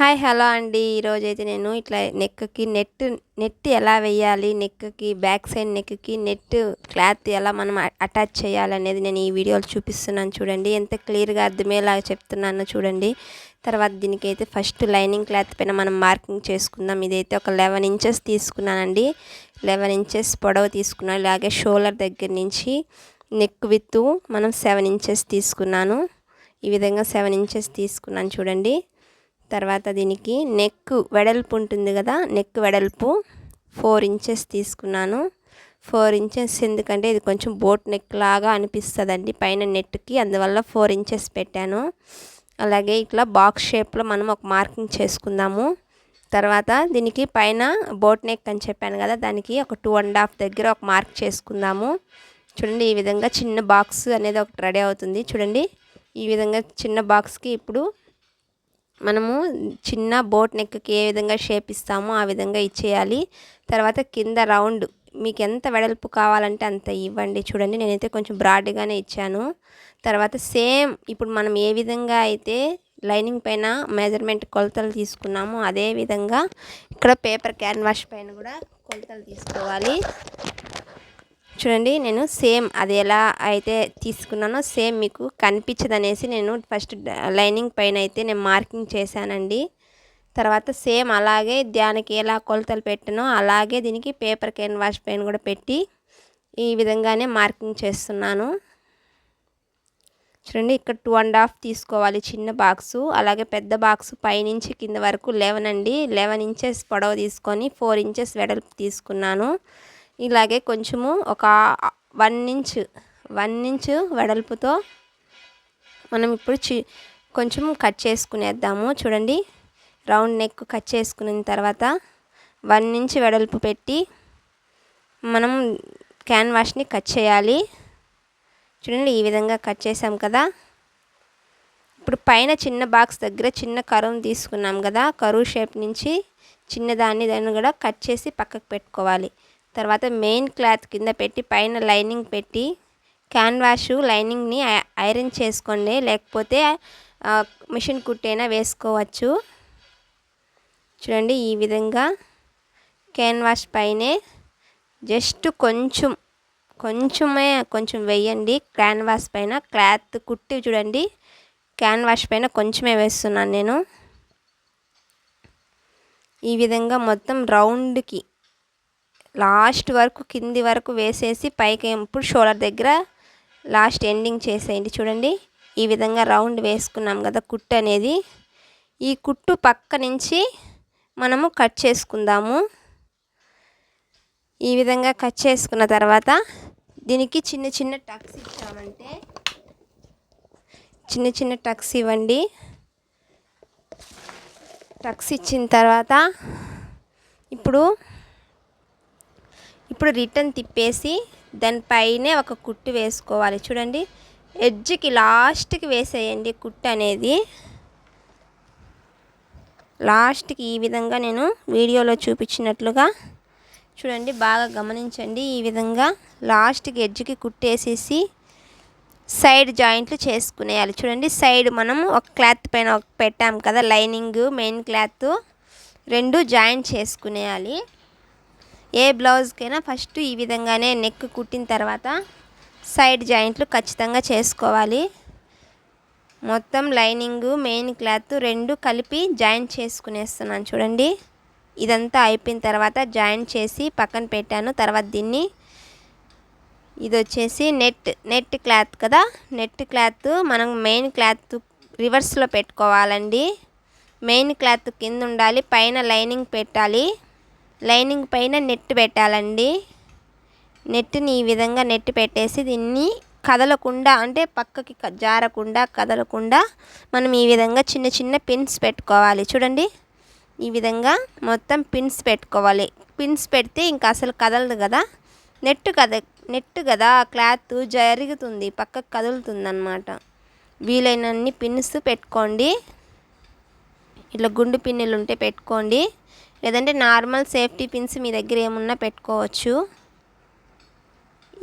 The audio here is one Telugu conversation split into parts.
హాయ్ హలో అండి. ఈరోజైతే నేను ఇట్లా నెక్కి నెట్ నెట్ ఎలా వేయాలి నెక్కి బ్యాక్ సైడ్ నెక్కి నెట్ క్లాత్ ఎలా మనం అటాచ్ చేయాలనేది నేను ఈ వీడియోలో చూపిస్తున్నాను చూడండి. ఎంత క్లియర్గా అర్థమయ్యేలాగా చెప్తున్నానో చూడండి. తర్వాత దీనికైతే ఫస్ట్ లైనింగ్ క్లాత్ పైన మనం మార్కింగ్ చేసుకుందాం. ఇదైతే ఒక లెవెన్ ఇంచెస్ తీసుకున్నానండి. లెవెన్ ఇంచెస్ పొడవు తీసుకున్నాను. ఇలాగే షోల్డర్ దగ్గర నుంచి నెక్ విత్ మనం సెవెన్ ఇంచెస్ తీసుకున్నాను. ఈ విధంగా సెవెన్ ఇంచెస్ తీసుకున్నాను చూడండి. తర్వాత దీనికి నెక్ వెడల్పు ఉంటుంది కదా నెక్ వెడల్పు ఫోర్ ఇంచెస్ తీసుకున్నాను. ఫోర్ ఇంచెస్ ఎందుకంటే ఇది కొంచెం బోట్ నెక్ లాగా అనిపిస్తుందండి పైన నెట్కి అందువల్ల ఫోర్ ఇంచెస్ పెట్టాను. అలాగే ఇట్లా బాక్స్ షేప్లో మనం ఒక మార్కింగ్ చేసుకుందాము. తర్వాత దీనికి పైన బోట్ నెక్ అని చెప్పాను కదా దానికి ఒక టూ అండ్ హాఫ్ దగ్గర ఒక మార్క్ చేసుకుందాము. చూడండి ఈ విధంగా చిన్న బాక్స్ అనేది ఒకటి రెడీ అవుతుంది. చూడండి ఈ విధంగా చిన్న బాక్స్కి ఇప్పుడు మనము చిన్న బోట్ నెక్కి ఏ విధంగా షేప్ ఇస్తామో ఆ విధంగా ఇచ్చేయాలి. తర్వాత కింద రౌండ్ మీకు ఎంత వెడల్పు కావాలంటే అంత ఇవ్వండి. చూడండి నేనైతే కొంచెం బ్రాడ్గానే ఇచ్చాను. తర్వాత సేమ్ ఇప్పుడు మనం ఏ విధంగా అయితే లైనింగ్ పైన మెజర్మెంట్ కొలతలు తీసుకున్నామో అదే విధంగా ఇక్కడ పేపర్ క్యాన్వాష్ పైన కూడా కొలతలు తీసుకోవాలి. చూడండి నేను సేమ్ అది ఎలా అయితే తీసుకున్నానో సేమ్ మీకు కనిపించదు అనేసి నేను ఫస్ట్ లైనింగ్ పైన అయితే నేను మార్కింగ్ చేశానండి. తర్వాత సేమ్ అలాగే దానికి ఎలా కొలతలు పెట్టానో అలాగే దీనికి పేపర్ క్యాన్వాష్ పైన కూడా పెట్టి ఈ విధంగానే మార్కింగ్ చేస్తున్నాను. చూడండి ఇక్కడ టూ అండ్ హాఫ్ తీసుకోవాలి చిన్న బాక్సు అలాగే పెద్ద బాక్సు పైనుంచి కింద వరకు లెవెన్ అండి. లెవెన్ ఇంచెస్ పొడవు తీసుకొని ఫోర్ ఇంచెస్ వెడల్పు తీసుకున్నాను. ఇలాగే కొంచెము ఒక వన్ ఇంచ్ వన్ ఇంచ్ వెడల్పుతో మనం ఇప్పుడు చి కొంచెం కట్ చేసుకునేద్దాము. చూడండి రౌండ్ నెక్ కట్ చేసుకున్న తర్వాత వన్ ఇంచ్ వెడల్పు పెట్టి మనం క్యాన్వాష్ని కట్ చేయాలి. చూడండి ఈ విధంగా కట్ చేసాం కదా. ఇప్పుడు పైన చిన్న బాక్స్ దగ్గర చిన్న కరువు తీసుకున్నాం కదా. కరువు షేప్ నుంచి చిన్నదాన్ని దాన్ని కూడా కట్ చేసి పక్కకు పెట్టుకోవాలి. తర్వాత మెయిన్ క్లాత్ కింద పెట్టి పైన లైనింగ్ పెట్టి క్యాన్వాష్ లైనింగ్ని ఐరన్ చేసుకోండి. లేకపోతే మిషన్ కుట్టైనా వేసుకోవచ్చు. చూడండి ఈ విధంగా క్యాన్వాష్ పైనే జస్ట్ కొంచెం కొంచెమే కొంచెం వేయండి. క్యాన్వాస్ పైన క్లాత్ కుట్టి చూడండి. క్యాన్వాష్ పైన కొంచెమే వేస్తున్నాను నేను. ఈ విధంగా మొత్తం రౌండ్కి లాస్ట్ వరకు కింది వరకు వేసేసి పైకి ఇప్పుడు షోల్డర్ దగ్గర లాస్ట్ ఎండింగ్ చేసేయండి. చూడండి ఈ విధంగా రౌండ్ వేసుకున్నాం కదా కుట్టు అనేది. ఈ కుట్టు పక్క నుంచి మనము కట్ చేసుకుందాము. ఈ విధంగా కట్ చేసుకున్న తర్వాత దీనికి చిన్న చిన్న టక్స్ ఇచ్చామంటే చిన్న చిన్న టక్స్ ఇవ్వండి. టక్స్ ఇచ్చిన తర్వాత ఇప్పుడు ఇప్పుడు రిటర్న్ తిప్పేసి దానిపైనే ఒక కుట్టు వేసుకోవాలి. చూడండి ఎడ్జ్కి లాస్ట్కి వేసేయండి కుట్టు అనేది. లాస్ట్కి ఈ విధంగా నేను వీడియోలో చూపించినట్లుగా చూడండి బాగా గమనించండి. ఈ విధంగా లాస్ట్కి ఎడ్జ్కి కుట్టేసేసి సైడ్ జాయింట్లు చేసుకునేయాలి. చూడండి సైడ్ మనం ఒక క్లాత్ పైన పెట్టాము కదా లైనింగ్ మెయిన్ క్లాత్ రెండు జాయింట్ చేసుకునేయాలి. ఏ బ్లౌజ్కైనా ఫస్ట్ ఈ విధంగానే నెక్ కుట్టిన తర్వాత సైడ్ జాయింట్లు ఖచ్చితంగా చేసుకోవాలి. మొత్తం లైనింగ్ మెయిన్ క్లాత్ రెండు కలిపి జాయింట్ చేసుకునేస్తున్నాను చూడండి. ఇదంతా అయిపోయిన తర్వాత జాయింట్ చేసి పక్కన పెట్టాను. తర్వాత దీన్ని ఇది వచ్చేసి నెట్ నెట్ క్లాత్ కదా? నెట్ క్లాత్ మనం మెయిన్ క్లాత్ రివర్స్లో పెట్టుకోవాలండి. మెయిన్ క్లాత్ కింద ఉండాలి పైన లైనింగ్ పెట్టాలి. లైనింగ్ పైన నెట్ పెట్టాలండి. నెట్ని ఈ విధంగా నెట్ పెట్టేసి దీన్ని కదలకుండా అంటే పక్కకి జారకుండా కదలకుండా మనం ఈ విధంగా చిన్న చిన్న పిన్స్ పెట్టుకోవాలి. చూడండి ఈ విధంగా మొత్తం పిన్స్ పెట్టుకోవాలి. పిన్స్ పెడితే ఇంకా అసలు కదలదు కదా. నెట్ కద నెట్ కదా క్లాత్ జరుగుతుంది పక్కకు కదులుతుంది అనమాట వీలైనన్ని పిన్స్ పెట్టుకోండి. ఇట్లా గుండు పిన్నులు ఉంటే పెట్టుకోండి. లేదంటే నార్మల్ సేఫ్టీ పిన్స్ మీ దగ్గర ఏమున్నా పెట్టుకోవచ్చు.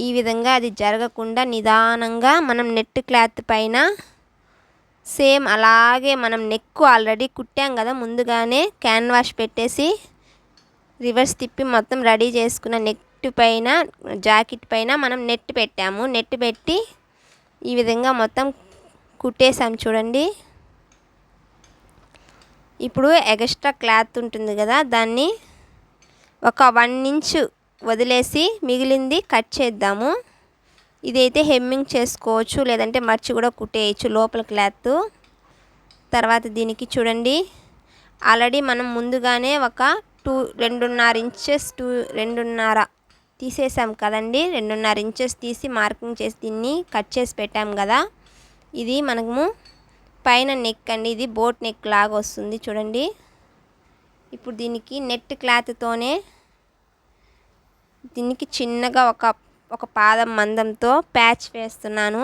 ఈ విధంగా అది జరగకుండా నిదానంగా మనం నెట్ క్లాత్ పైన సేమ్ అలాగే మనం నెక్ ఆల్రెడీ కుట్టాం కదా ముందుగానే క్యాన్వాష్ పెట్టేసి రివర్స్ తిప్పి మొత్తం రెడీ చేసుకున్న నెట్ పైన జాకెట్ పైన మనం నెట్ పెట్టాము. నెట్ పెట్టి ఈ విధంగా మొత్తం కుట్టేసాం చూడండి. ఇప్పుడు ఎక్స్ట్రా క్లాత్ ఉంటుంది కదా దాన్ని ఒక వన్ ఇంచ్ వదిలేసి మిగిలింది కట్ చేద్దాము. ఇదైతే హెమ్మింగ్ చేసుకోవచ్చు లేదంటే మర్చి కూడా కుట్టేయచ్చు లోపల క్లాత్. తర్వాత దీనికి చూడండి ఆల్రెడీ మనం ముందుగానే ఒక టూ రెండున్నర ఇంచెస్ టూ రెండున్నర తీసేసాం కదండి రెండున్నర ఇంచెస్ తీసి మార్కింగ్ చేసి దీన్ని కట్ చేసి పెట్టాం కదా. ఇది మనము పైన నెక్ అండి ఇది బోట్ నెక్ లాగా వస్తుంది చూడండి. ఇప్పుడు దీనికి నెట్ క్లాత్తోనే దీనికి చిన్నగా ఒక ఒక పాదం మందంతో ప్యాచ్ వేస్తున్నాను.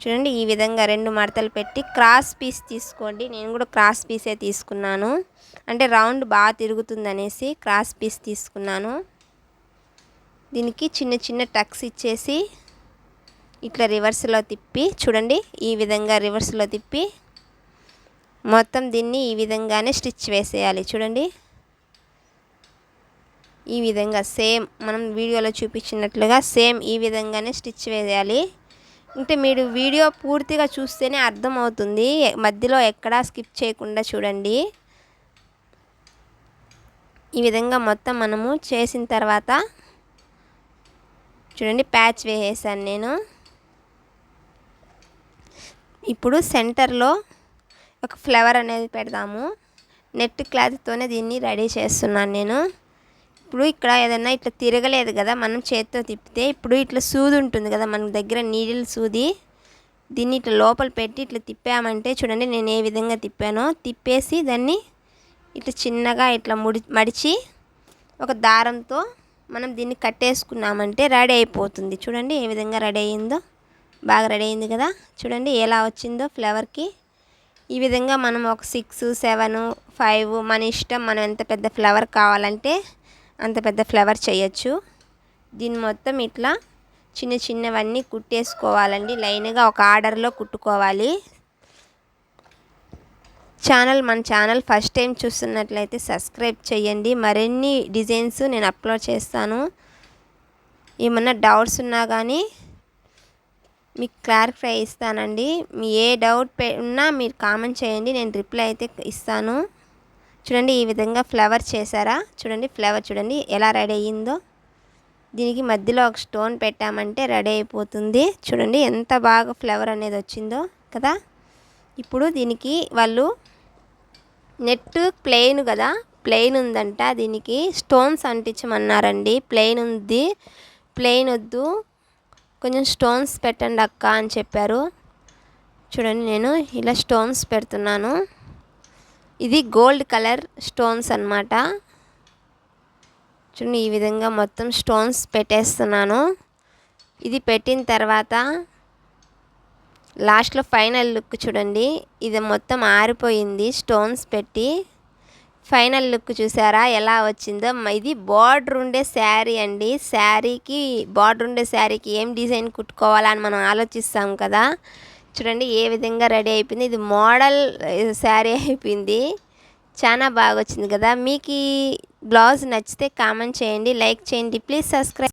చూడండి ఈ విధంగా రెండు మడతలు పెట్టి క్రాస్ పీస్ తీసుకోండి. నేను కూడా క్రాస్ పీసే తీసుకున్నాను. అంటే రౌండ్ బాగా తిరుగుతుంది అనేసి క్రాస్ పీస్ తీసుకున్నాను. దీనికి చిన్న చిన్న టక్స్ ఇచ్చేసి ఇట్లా రివర్స్లో తిప్పి చూడండి ఈ విధంగా రివర్స్లో తిప్పి మొత్తం దీన్ని ఈ విధంగానే స్టిచ్ వేసేయాలి చూడండి. ఈ విధంగా సేమ్ మనం వీడియోలో చూపించినట్లుగా సేమ్ ఈ విధంగానే స్టిచ్ వేయాలి అంటే మీరు వీడియో పూర్తిగా చూస్తేనే అర్థమవుతుంది మధ్యలో ఎక్కడా స్కిప్ చేయకుండా చూడండి. ఈ విధంగా మొత్తం మనము చేసిన తర్వాత చూడండి ప్యాచ్ వేసేసాను నేను. ఇప్పుడు సెంటర్లో ఒక ఫ్లవర్ అనేది పెడదాము. నెట్ క్లాత్తోనే దీన్ని రెడీ చేస్తున్నాను నేను. ఇప్పుడు ఇక్కడ ఏదైనా ఇట్లా తిరగలేదు కదా మనం చేత్తో తిప్పితే ఇప్పుడు ఇట్లా సూది ఉంటుంది కదా మన దగ్గర నీడిల్ సూది. దీన్ని ఇట్లా లోపల పెట్టి ఇట్లా తిప్పామంటే చూడండి నేను ఏ విధంగా తిప్పానో. తిప్పేసి దాన్ని ఇట్లా చిన్నగా ఇట్లా ముడి మడిచి ఒక దారంతో మనం దీన్ని కట్టేసుకున్నామంటే రెడీ అయిపోతుంది. చూడండి ఏ విధంగా రెడీ అయ్యిందో బాగా రెడీ అయింది కదా. చూడండి ఎలా వచ్చిందో ఫ్లవర్కి ఈ విధంగా మనం ఒక సిక్స్ సెవెన్ ఫైవ్ మన ఇష్టం మనం ఎంత పెద్ద ఫ్లవర్ కావాలంటే అంత పెద్ద ఫ్లవర్ చేయొచ్చు. దీన్ని మొత్తం ఇట్లా చిన్న చిన్నవన్నీ కుట్టేసుకోవాలండి. లైన్గా ఒక ఆర్డర్లో కుట్టుకోవాలి. ఛానల్ మన ఛానల్ ఫస్ట్ టైం చూస్తున్నట్లయితే సబ్స్క్రైబ్ చేయండి. మరిన్ని డిజైన్స్ నేను అప్లోడ్ చేస్తాను. ఏమన్నా డౌట్స్ ఉన్నా కానీ మీకు క్లారిఫై ఇస్తానండి మీ ఏ డౌట్ ఉన్నా మీరు కామెంట్ చేయండి. నేను రిప్లై అయితే ఇస్తాను. చూడండి ఈ విధంగా ఫ్లవర్ చేశారా? చూడండి ఫ్లవర్ చూడండి ఎలా రెడీ అయ్యిందో. దీనికి మధ్యలో ఒక స్టోన్ పెట్టామంటే రెడీ అయిపోతుంది. చూడండి ఎంత బాగా ఫ్లవర్ అనేది వచ్చిందో కదా. ఇప్పుడు దీనికి వాళ్ళు నెట్ ప్లెయిన్ కదా. ప్లెయిన్ ఉందంట. దీనికి స్టోన్స్ అంటించమన్నారండి. ప్లెయిన్ ఉంది. ప్లెయిన్ వద్దు. కొంచెం స్టోన్స్ పెట్టండి అక్క అని చెప్పారు. చూడండి నేను ఇలా స్టోన్స్ పెడుతున్నాను. ఇది గోల్డ్ కలర్ స్టోన్స్ అనమాట చూడండి ఈ విధంగా మొత్తం స్టోన్స్ పెట్టేస్తున్నాను. ఇది పెట్టిన తర్వాత లాస్ట్లో ఫైనల్ లుక్ చూడండి. ఇది మొత్తం ఆరిపోయింది స్టోన్స్ పెట్టి. ఫైనల్ లుక్ చూసారా? ఎలా వచ్చిందో? ఇది బార్డర్ ఉండే శారీ అండి. శారీకి బార్డర్ ఉండే శారీకి ఏం డిజైన్ కుట్టుకోవాలని మనం ఆలోచిస్తాం కదా. చూడండి ఏ విధంగా రెడీ అయిపోయింది. ఇది మోడల్ శారీ అయిపోయింది. చాలా బాగా వచ్చింది కదా. మీకు ఈ బ్లౌజ్ నచ్చితే కామెంట్ చేయండి లైక్ చేయండి. Please subscribe